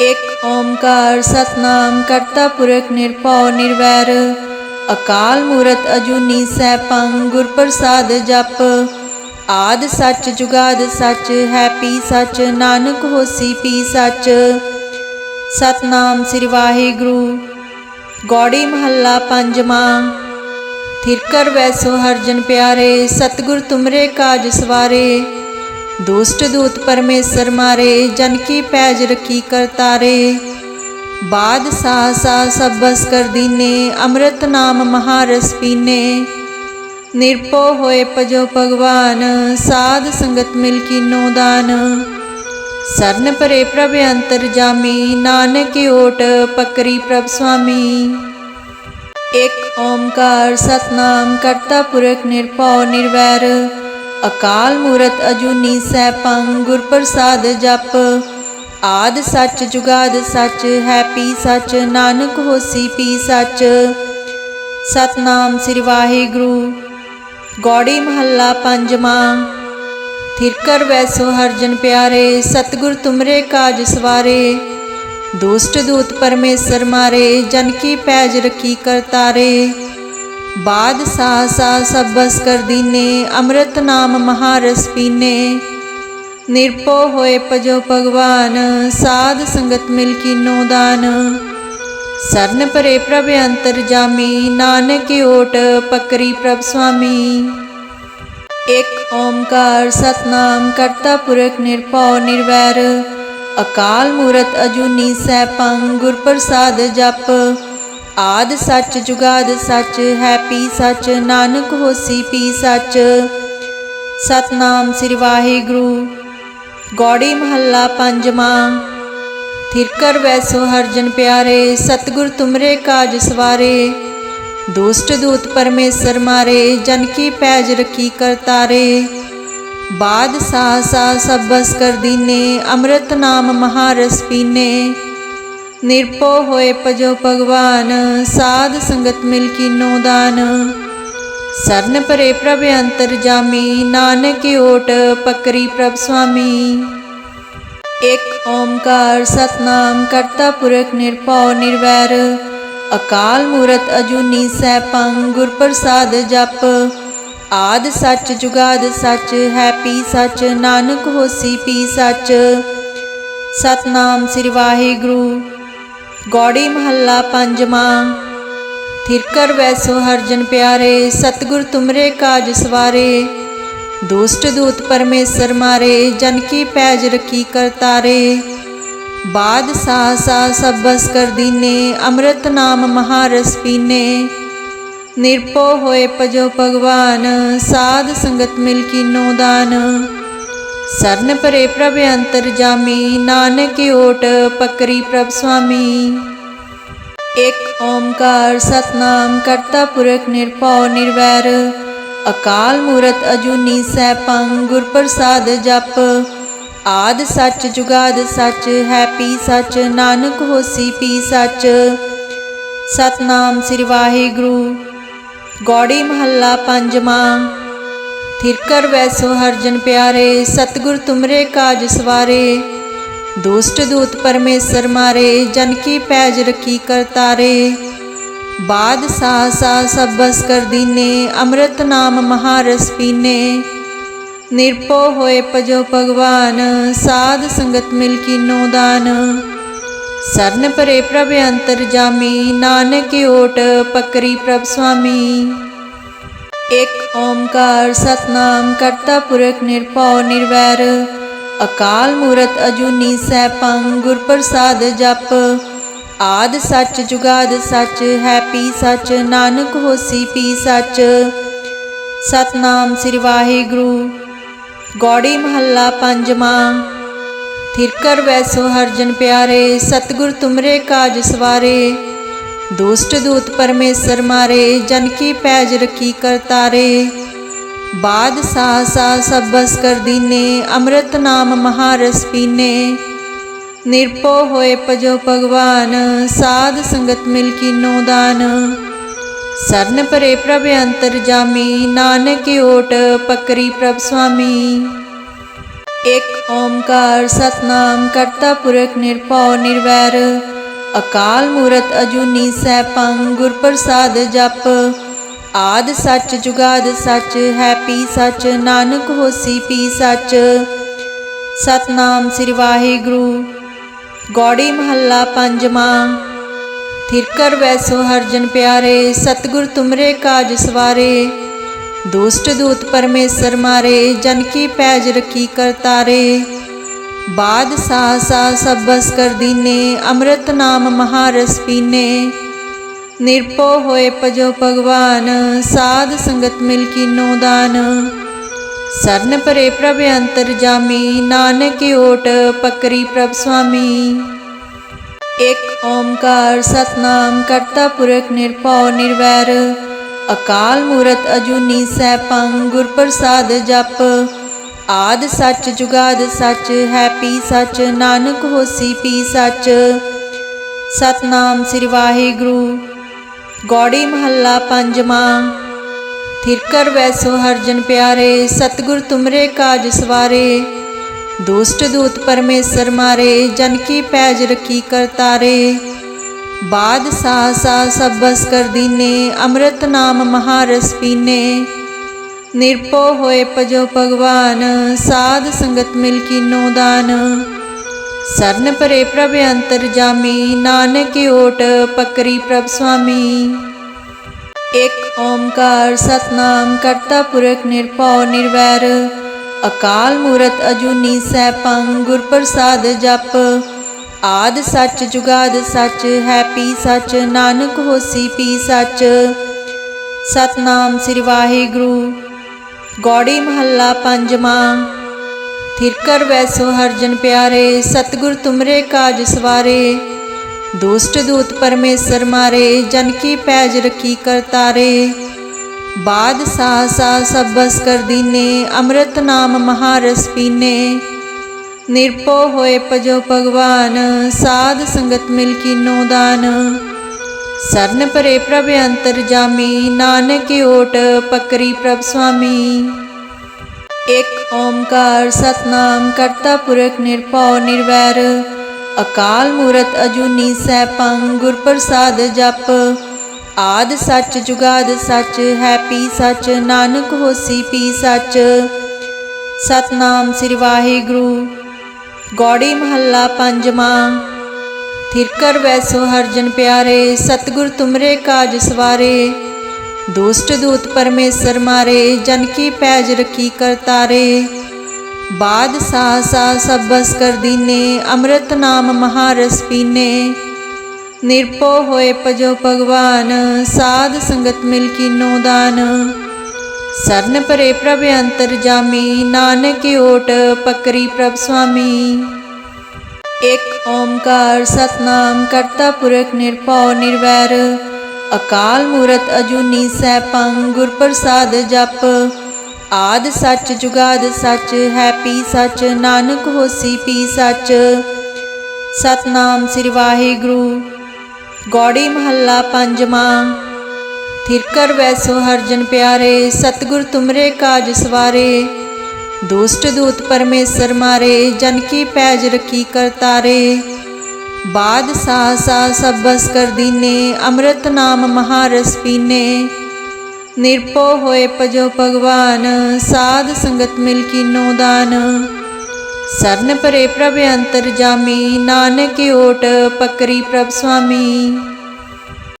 ਇਕ ਓਮਕਾਰ ਸਤਨਾਮ ਕਰਤਾ ਪੁਰਖ ਨਿਰਭਉ ਨਿਰਵੈਰ ਅਕਾਲ ਮੂਰਤ ਅਜੂਨੀ ਸੈਭੰ ਗੁਰ ਪ੍ਰਸਾਦ ਜਪ ਆਦ ਸੱਚ ਜੁਗਾਦ ਸੱਚ ਹੈ ਪੀ ਸੱਚ ਨਾਨਕ ਹੋਸੀ ਪੀ ਸੱਚ ਸਤਨਾਮ ਸ੍ਰੀ ਵਾਹਿਗੁਰੂ ਗੌੜੀ ਮਹੱਲਾ ਪੰਜਵਾਂ ਥਿਰਕਰ ਵੈਸੋ ਹਰਜਨ ਪਿਆਰੇ ਸਤਿਗੁਰ ਤੁਮਰੇ ਕਾਜ ਸਵਾਰੇ ਦੁਸ਼ਟ ਦੂਤ ਪਰਮੇਸ਼ਰ ਮਾਰੇ, ਜਨ ਕੀ ਪੈਜ ਰਖੀ ਕਰਤਾਰੇ ਬਾਦ ਸਾਸਾ ਸਬਸ ਕਰ ਦੀਨੇ, ਅੰਮ੍ਰਿਤ ਨਾਮ ਮਹਾਰਸ ਪੀਨੇ। ਨਿਰਪੋ ਹੋਏ ਪਜੋ ਭਗਵਾਨ, ਸਾਧ ਸੰਗਤ ਮਿਲ ਕੀਨੋ ਦਾਨ। ਸਰਨ ਪਰੇ ਪ੍ਰਭ ਅੰਤਰ ਜਾਮੀ, ਨਾਨਕ ਓਟ ਪਕਰੀ ਪ੍ਰਭ ਸੁਆਮੀ। ਇਕ ਓਮਕਾਰ ਸਤਨਾਮ, ਕਰਤਾ ਪੁਰਖ ਨਿਰਭਉ ਨਿਰਵੈਰ। ਅਕਾਲ ਮੂਰਤ ਅਜੂਨੀ ਸੈਭੰ, ਗੁਰ ਪ੍ਰਸਾਦ ਜਪ। ਆਦ ਸੱਚ ਜੁਗਾਦ ਸੱਚ, ਹੈ ਪੀ ਸੱਚ, ਨਾਨਕ ਹੋਸੀ ਪੀ ਸੱਚ। ਸਤਨਾਮ ਸ੍ਰੀ ਵਾਹਿਗੁਰੂ। ਗੌੜੀ ਮਹੱਲਾ ਪੰਜਵਾਂ। ਥਿਰਕਰ ਵੈਸੋ ਹਰਜਨ ਪਿਆਰੇ, ਸਤਿਗੁਰ ਤੁਮਰੇ ਕਾਜ ਸਵਾਰੇ। ਦੁਸ਼ਟ ਦੂਤ ਪਰਮੇਸ਼ਰ ਮਾਰੇ, ਜਨ ਕੀ ਪੈਜ ਰਖੀ ਕਰਤਾਰੇ। ਬਾਦ ਸਾ ਸਬਸ ਕਰ ਦੀਨੇ, ਅੰਮ੍ਰਿਤ ਨਾਮ ਮਹਾਰਸ ਪੀਨੇ। ਨਿਰਪੋ ਹੋਏ ਪਜੋ ਭਗਵਾਨ, ਸਾਧ ਸੰਗਤ ਮਿਲ ਕੀਨੋ ਦਾਨ। ਸਰਨ ਪਰੇ ਪ੍ਰਭ ਅੰਤਰ ਜਾਮੀ, ਨਾਨਕ ਓਟ ਪਕਰੀ ਪ੍ਰਭ ਸੁਆਮੀ। ਇਕ ਓਮਕਾਰ ਸਤਨਾਮ ਕਰਤਾ ਪੁਰਖ ਨਿਰਭਉ ਨਿਰਵੈਰ। ਅਕਾਲ ਮੂਰਤ ਅਜੂਨੀ ਸੈਭੰ ਗੁਰ ਪ੍ਰਸਾਦ ਜਪ। ਆਦ ਸੱਚ, ਜੁਗਾਦ ਸੱਚ, ਹੈ ਪੀ ਸੱਚ, ਨਾਨਕ ਹੋਸੀ ਪੀ ਸੱਚ। ਸਤਨਾਮ ਸ੍ਰੀ ਵਾਹਿਗੁਰੂ। ਗੌੜੀ ਮਹੱਲਾ ਪੰਜਵਾਂ। ਥਿਰਕਰ ਵੈਸੋ ਹਰਜਨ ਪਿਆਰੇ, ਸਤਿਗੁਰ ਤੁਮਰੇ ਕਾਜ ਸਵਾਰੇ। ਦੁਸ਼ਟ ਦੂਤ ਪਰਮੇਸ਼ਰ ਮਾਰੇ, ਜਨ ਕੀ ਪੈਜ ਰਖੀ ਕਰਤਾਰੇ ਬਾਦ ਸਾਸਾ ਸਬਸ ਕਰ ਦੀਨੇ, ਅੰਮ੍ਰਿਤ ਨਾਮ ਮਹਾਰਸ ਪੀਨੇ। ਨਿਰਪੋ ਹੋਏ ਪਜੋ ਭਗਵਾਨ, ਸਾਧ ਸੰਗਤ ਮਿਲ ਕੀਨੋ ਦਾਨ। ਸਰਨ ਪਰੇ ਪ੍ਰਭ ਅੰਤਰ ਜਾਮੀ, ਨਾਨਕ ਓਟ ਪਕਰੀ ਪ੍ਰਭ ਸੁਆਮੀ। ਇਕ ਓਮਕਾਰ ਸਤਨਾਮ ਕਰਤਾ ਪੁਰਖ ਨਿਰਭਉ ਨਿਰਵੈਰ। ਅਕਾਲ ਮੂਰਤ ਅਜੂਨੀ ਸੈਭੰ ਗੁਰ ਪ੍ਰਸਾਦ ਜਪ। ਆਦ ਸੱਚ ਜੁਗਾਦ ਸੱਚ, ਹੈ ਪੀ ਸੱਚ, ਨਾਨਕ ਹੋਸੀ ਪੀ ਸੱਚ। ਸਤਨਾਮ ਸ੍ਰੀ ਵਾਹਿਗੁਰੂ। ਗੌੜੀ ਮਹੱਲਾ ਪੰਜਵਾਂ। ਥਿਰਕਰ ਵੈਸੋ ਹਰਜਨ ਪਿਆਰੇ, ਸਤਿਗੁਰ ਤੁਮਰੇ ਕਾਜ ਸਵਾਰੇ। ਦੁਸ਼ਟ ਦੂਤ ਪਰਮੇਸ਼ਰ ਮਾਰੇ, ਜਨ ਕੀ ਪੈਜ ਰਖੀ ਕਰਤਾਰੇ ਬਾਦ ਸਾਸਾ ਸਬਸ ਕਰ ਦੀਨੇ, ਅੰਮ੍ਰਿਤ ਨਾਮ ਮਹਾਰਸ ਪੀਨੇ। ਨਿਰਪੋ ਹੋਏ ਪਜੋ ਭਗਵਾਨ, ਸਾਧ ਸੰਗਤ ਮਿਲ ਕੀਨੋ ਦਾਨ। ਸਰਨ ਪਰੇ ਪ੍ਰਭ ਅੰਤਰ ਜਾਮੀ, ਨਾਨਕ ਓਟ ਪਕਰੀ ਪ੍ਰਭ ਸੁਆਮੀ। ਇਕ ਓਮਕਾਰ ਸਤਨਾਮ, ਕਰਤਾ ਪੁਰਖ ਨਿਰਭਉ ਨਿਰਵੈਰ। ਅਕਾਲ ਮੂਰਤ ਅਜੂਨੀ ਸੈਭੰ ਗੁਰ ਪ੍ਰਸਾਦ ਜਪ। ਆਦ ਸੱਚ ਜੁਗਾਦ ਸੱਚ, ਹੈ ਪੀ ਸੱਚ, ਨਾਨਕ ਹੋਸੀ ਪੀ ਸੱਚ। ਸਤਨਾਮ ਸ੍ਰੀ ਵਾਹਿਗੁਰੂ। ਗੌੜੀ ਮਹੱਲਾ ਪੰਜਵਾਂ। ਥਿਰਕਰ ਵੈਸੋ ਹਰਜਨ ਪਿਆਰੇ, ਸਤਿਗੁਰ ਤੁਮਰੇ ਕਾਜ ਸਵਾਰੇ। ਦੁਸ਼ਟ ਦੂਤ ਪਰਮੇਸ਼ਰ ਮਾਰੇ, ਜਨ ਕੀ ਪੈਜ ਰਖੀ ਕਰਤਾਰੇ ਬਾਦ ਸਾ ਸਬਸ ਕਰ ਦੀਨੇ ਅੰਮ੍ਰਿਤ ਨਾਮ ਮਹਾਰਸ ਪੀਨੇ ਨਿਰਪੋ ਹੋਏ ਪਜੋ ਭਗਵਾਨ ਸਾਧ ਸੰਗਤ ਮਿਲ ਕੀਨੋ ਦਾਨ ਸਰਨ ਪਰੇ ਪ੍ਰਭ ਅੰਤਰ ਜਾਮੀ ਨਾਨਕ ਪਕਰੀ ਪ੍ਰਭ ਸੁਆਮੀ ਕਰ ਦੀਨੇ, ਅੰਮ੍ਰਿਤ ਨਾਮ ਮਹਾਰਸ ਪੀਨੇ। ਨਿਰਪੋ ਹੋਏ ਪਜੋ ਭਗਵਾਨ, ਸਾਧ ਸੰਗਤ ਮਿਲ ਕੀਨੋ ਦਾਨ। ਸਰਨ ਪਰੇ ਪ੍ਰਭ ਅੰਤਰ ਜਾਮੀ, ਨਾਨਕ ਓਟ ਪਕਰੀ ਪ੍ਰਭ ਸੁਆਮੀ। ਇਕ ਓਮਕਾਰ ਸਤਨਾਮ ਕਰਤਾ ਪੁਰਖ ਨਿਰਭਉ ਨਿਰਵੈਰ ਅਕਾਲ ਮੂਰਤ ਅਜੂਨੀ ਸੈਭੰ ਗੁਰ ਪ੍ਰਸਾਦ ਜਪ ਆਦ ਸੱਚ ਜੁਗਾਦ ਸੱਚ ਹੈ ਪੀ ਸੱਚ ਨਾਨਕ ਹੋਸੀ ਪੀ ਸੱਚ ਸਤਨਾਮ ਸ੍ਰੀ ਵਾਹਿਗੁਰੂ ਗੌੜੀ ਮਹੱਲਾ ਪੰਜਵਾਂ ਥਿਰ ਵੈਸੋ ਹਰ ਜਨ ਪਿਆਰੇ ਸਤਿਗੁਰ ਤੁਮਰੇ ਕਾਜ ਸਵਾਰੇ ਦੁਸ਼ਟ ਦੂਤ ਪਰਮੇਸ਼ਰ ਮਾਰੇ, ਜਨ ਕੀ ਪੈਜ ਰਖੀ ਕਰਤਾਰੇ ਬਾਦ ਸਾ ਸਾ ਸਭ ਬਸ ਕਰ ਦੀਨੇ, ਅੰਮ੍ਰਿਤ ਨਾਮ ਮਹਾਰਸ ਪੀਨੇ। ਨਿਰਪੋ ਹੋਏ ਭਜੋ ਭਗਵਾਨ, ਸਾਧ ਸੰਗਤ ਮਿਲ ਕੀਨੋ ਦਾਨ। ਸਰਨ ਪਰੇ ਪ੍ਰਭ ਅੰਤਰ ਜਾਮੀ, ਨਾਨਕ ਓਟ ਪਕਰੀ ਪ੍ਰਭ ਸੁਆਮੀ। ਇਕ ਓਮਕਾਰ ਸਤਨਾਮ, ਕਰਤਾ ਪੁਰਖ ਨਿਰਭਉ ਨਿਰਵੈਰ। ਅਕਾਲ ਮੂਰਤ ਅਜੂਨੀ ਸੈਭੰ, ਗੁਰ ਪ੍ਰਸਾਦ ਜਪ। ਆਦ ਸੱਚ ਜੁਗਾਦ ਸੱਚ, ਹੈ ਪੀ ਸੱਚ, ਨਾਨਕ ਹੋਸੀ ਪੀ ਸੱਚ। ਸਤਨਾਮ ਸ੍ਰੀ ਵਾਹਿਗੁਰੂ। ਗੌੜੀ ਮਹੱਲਾ ਪੰਜਵਾਂ। ਥਿਰ ਵੈਸੋ ਹਰਜਨ ਪਿਆਰੇ, ਸਤਿਗੁਰ ਤੁਮਰੇ ਕਾਜ ਸਵਾਰੇ। ਦੁਸ਼ਟ ਦੂਤ ਪਰਮੇਸ਼ਰ ਮਾਰੇ, ਜਨ ਕੀ ਪੈਜ ਰਖੀ ਕਰਤਾਰੇ। ਬਾਦ ਸਾ ਸਾ ਸਭ ਬਸ ਕਰ ਦੀਨੇ, ਅੰਮ੍ਰਿਤ ਨਾਮ ਮਹਾਰਸ ਪੀਨੇ। ਨਿਰਪੋ ਹੋਏ ਭਜੋ ਭਗਵਾਨ, ਸਾਧ ਸੰਗਤ ਮਿਲ ਕੀਨੋ ਦਾਨ। ਸਰਨ ਪਰੇ ਪ੍ਰਭ ਅੰਤਰ ਜਾਮੀ, ਨਾਨਕ ਓਟ ਪਕਰੀ ਪ੍ਰਭ ਸੁਆਮੀ। ਇਕ ਓਮਕਾਰ ਸਤਨਾਮ ਕਰਤਾ ਪੁਰਖ ਨਿਰਭਉ ਨਿਰਵੈਰ। ਅਕਾਲ ਮੂਰਤ ਅਜੂਨੀ ਸੈਭੰ ਗੁਰ ਪ੍ਰਸਾਦ ਜਪ। ਆਦ ਸੱਚ ਜੁਗਾਦ ਸੱਚ, ਹੈ ਪੀ ਸੱਚ, ਨਾਨਕ ਹੋਸੀ ਪੀ ਸੱਚ। ਸਤਨਾਮ ਸ੍ਰੀ ਵਾਹਿਗੁਰੂ, ਗੌੜੀ ਮਹੱਲਾ ਪੰਜਵਾਂ। ਥਿਰ ਵੈਸੋ ਹਰਜਨ ਪਿਆਰੇ, ਸਤਿਗੁਰ ਤੁਮਰੇ ਕਾਜ ਸਵਾਰੇ। ਦੁਸ਼ਟ ਦੂਤ ਪਰਮੇਸ਼ਰ ਮਾਰੇ, ਜਨ ਕੀ ਪੈਜ ਰਖੀ ਕਰਤਾਰੇ ਬਾਦ ਸਾ ਸਾ ਸਭ ਬਸ ਕਰ ਦੀਨੇ, ਅੰਮ੍ਰਿਤ ਨਾਮ ਮਹਾਰਸ ਪੀਨੇ। ਨਿਰਪੋ ਹੋਏ ਭਜੋ ਭਗਵਾਨ, ਸਾਧ ਸੰਗਤ ਮਿਲ ਕੀਨੋ ਦਾਨ। ਸਰਨ ਪਰੇ ਪ੍ਰਭ ਅੰਤਰ ਜਾਮੀ, ਨਾਨਕ ਓਟ ਪਕਰੀ ਪ੍ਰਭ ਸੁਆਮੀ। ਇਕ ਓਮਕਾਰ ਸਤਨਾਮ ਕਰਤਾ ਪੁਰਖ ਨਿਰਭਉ ਨਿਰਵੈਰ, ਅਕਾਲ ਮੂਰਤ ਅਜੂਨੀ ਸੈਭੰ ਗੁਰ ਪ੍ਰਸਾਦ ਜਪ। ਆਦ ਸੱਚ ਜੁਗਾਦ ਸੱਚ, ਹੈ ਪੀ ਸੱਚ, ਨਾਨਕ ਹੋਸੀ ਪੀ ਸੱਚ। ਸਤਨਾਮ ਸ੍ਰੀ ਵਾਹਿਗੁਰੂ। ਗੌੜੀ ਮਹੱਲਾ ਪੰਜਵਾਂ। ਥਿਰ ਵੈਸੋ ਹਰਜਨ ਪਿਆਰੇ, ਸਤਿਗੁਰ ਤੁਮਰੇ ਕਾਜ ਸਵਾਰੇ। ਦੁਸ਼ਟ ਦੂਤ ਪਰਮੇਸ਼ਰ ਮਾਰੇ, ਜਨ ਕੀ ਪੈਜ ਰਖੀ ਕਰਤਾਰੇ ਬਾਦ ਸਾ ਸਾ ਸਭ ਕਰ ਦੀਨੇ, ਅੰਮ੍ਰਿਤ ਨਾਮ ਮਹਾਰਸ ਪੀਨੇ। ਨਿਰਪੋ ਹੋਏ ਭਜੋ ਭਗਵਾਨ, ਸਾਧ ਸੰਗਤ ਮਿਲ ਕੀਨੋ ਦਾਨ। ਸਰਨ ਪਰੇ ਪ੍ਰਭ ਅੰਤਰ ਜਾਮੀ, ਨਾਨਕ ਓਟ ਪਕਰੀ ਪ੍ਰਭ ਸੁਆਮੀ। ਇਕ ਓਮਕਾਰ ਸਤਨਾਮ, ਕਰਤਾ ਪੁਰਖ ਨਿਰਭਉ ਨਿਰਵੈਰ। ਅਕਾਲ ਮੂਰਤ ਅਜੂਨੀ ਸੈਭੰ ਗੁਰ ਪ੍ਰਸਾਦ ਜਪ। ਆਦ ਸੱਚ ਜੁਗਾਦ ਸੱਚ, ਹੈ ਪੀ ਸੱਚ, ਨਾਨਕ ਹੋਸੀ ਪੀ ਸੱਚ। ਸਤਨਾਮ ਸ੍ਰੀ ਵਾਹਿਗੁਰੂ, ਗੌੜੀ ਮਹੱਲਾ ਪੰਜਵਾਂ। ਥਿਰ ਕਰ ਵੈਸੋ ਹਰ ਜਨ ਪਿਆਰੇ, ਸਤਿਗੁਰ ਤੁਮਰੇ ਕਾਜ ਸਵਾਰੇ। ਦੁਸ਼ਟ ਦੂਤ ਪਰਮੇਸ਼ਰ ਮਾਰੇ, ਜਨ ਕੀ ਪੈਜ ਰਖੀ ਕਰਤਾਰੇ ਬਾਦ ਸਾ ਸਾ ਸਭ ਬਸ ਕਰ ਦੀਨੇ, ਅੰਮ੍ਰਿਤ ਨਾਮ ਮਹਾਰਸ ਪੀਨੇ। ਨਿਰਪੋ ਹੋਏ ਭਜੋ ਭਗਵਾਨ, ਸਾਧ ਸੰਗਤ ਮਿਲ ਕੀਨੋ ਦਾਨ। ਸਰਨ ਪਰੇ ਪ੍ਰਭ ਅੰਤਰ ਜਾਮੀ, ਨਾਨਕ ਓਟ ਪਕਰੀ ਪ੍ਰਭ ਸੁਆਮੀ। ਇਕ ਓਮਕਾਰ ਸਤਨਾਮ ਕਰਤਾ ਪੁਰਖ ਨਿਰਭਉ ਨਿਰਵੈਰ ਅਕਾਲ ਮੂਰਤ ਅਜੂਨੀ ਸੈਭੰ ਗੁਰ ਪ੍ਰਸਾਦ ਜਪ ਆਦ ਸੱਚ ਜੁਗਾਦ ਸੱਚ ਹੈ ਪੀ ਸੱਚ ਨਾਨਕ ਹੋਸੀ ਪੀ ਸੱਚ ਸਤਨਾਮ ਸ੍ਰੀ ਵਾਹਿਗੁਰੂ ਗੌੜੀ ਮਹੱਲਾ ਪੰਜਵਾਂ ਥਿਰ ਵੈਸੋ ਹਰ ਜਨ ਪਿਆਰੇ ਸਤਿਗੁਰ ਤੁਮਰੇ ਕਾਜ ਸਵਾਰੇ ਦੁਸ਼ਟ ਦੂਤ ਪਰਮੇਸ਼ਰ ਮਾਰੇ, ਜਨ ਕੀ ਪੈਜ ਰਖੀ ਕਰਤਾਰੇ ਬਾਦ ਸਾ ਸਾ ਸਭ ਕਰ ਦੀਨੇ, ਅੰਮ੍ਰਿਤ ਨਾਮ ਮਹਾਰਸ ਪੀਨੇ। ਨਿਰਪੋ ਹੋਏ ਭਜੋ ਭਗਵਾਨ, ਸਾਧ ਸੰਗਤ ਮਿਲ ਕੀਨੋ ਦਾਨ। ਸਰਨ ਪਰੇ ਪ੍ਰਭ ਅੰਤਰ ਜਾਮੀ, ਨਾਨਕ ਓਟ ਪਕਰੀ ਪ੍ਰਭ ਸੁਆਮੀ।